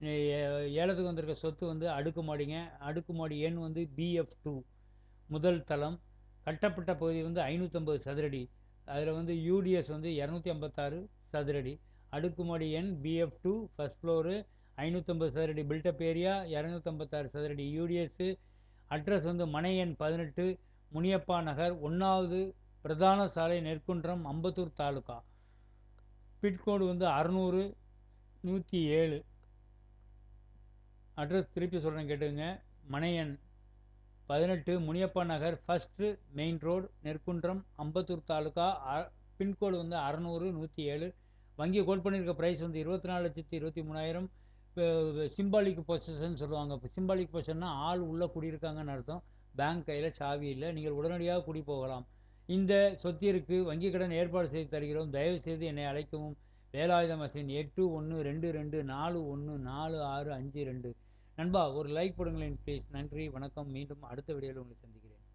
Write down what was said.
ஏலத்துக்கு வந்திருக்க சொத்து வந்து அடுக்குமாடிங்க. அடுக்குமாடி எண் வந்து பிஎஃப் டூ முதல் தளம். கட்டப்பட்ட பகுதி வந்து ஐநூற்றம்பது சதுரடி. அதில் வந்து யூடிஎஸ் வந்து இரநூத்தி ஐம்பத்தாறு சதுரடி. அடுக்குமாடி எண் பிஎஃப் டூ ஃபஸ்ட் ஃப்ளோரு ஐநூற்றம்பது சதுரடி. பில்டப் ஏரியா இரநூத்தம்பத்தாறு சதுரடி. யூடிஎஸ்ஸு அட்ரஸ் வந்து மனை எண் பதினெட்டு முனியப்பா நகர் ஒன்றாவது பிரதான சாலை நெற்குன்றம் அம்பத்தூர் தாலுக்கா பின்கோடு வந்து அறநூறு நூற்றி ஏழு. அட்ரஸ் திருப்பி சொல்கிறேன் கேட்டுங்க மனையன் பதினெட்டு Muniyappa Nagar first main road Nerkundram Ambattur taluka pincode வந்து அறநூறு நூற்றி ஏழு. வங்கி கோட் பண்ணியிருக்க ப்ரைஸ் வந்து இருபத்தி நாலு லட்சத்தி இருபத்தி மூணாயிரம். சிம்பாலிக் பொசன் சொல்லுவாங்க. இப்போ சிம்பாலிக் பொசன்னா ஆள் உள்ளே குடியிருக்காங்கன்னு அர்த்தம். பேங்க் கையில் சாவி இல்லை. நீங்கள் உடனடியாக குடி போகலாம் இந்த சொத்திற்கு வங்கி கடன் ஏற்பாடு செய்து தருகிறோம். தயவுசெய்து என்னை அழைக்கவும். வேலாயுதம் மசின் எட்டு ஒன்று ரெண்டு ரெண்டு நாலு ஒன்று நாலு ஆறு அஞ்சு ரெண்டு. நண்பா ஒரு லைக் போடுங்களேன் ப்ளீஸ் நன்றி வணக்கம். மீண்டும் அடுத்த வீடியோவில் உங்களை சந்திக்கிறேன்.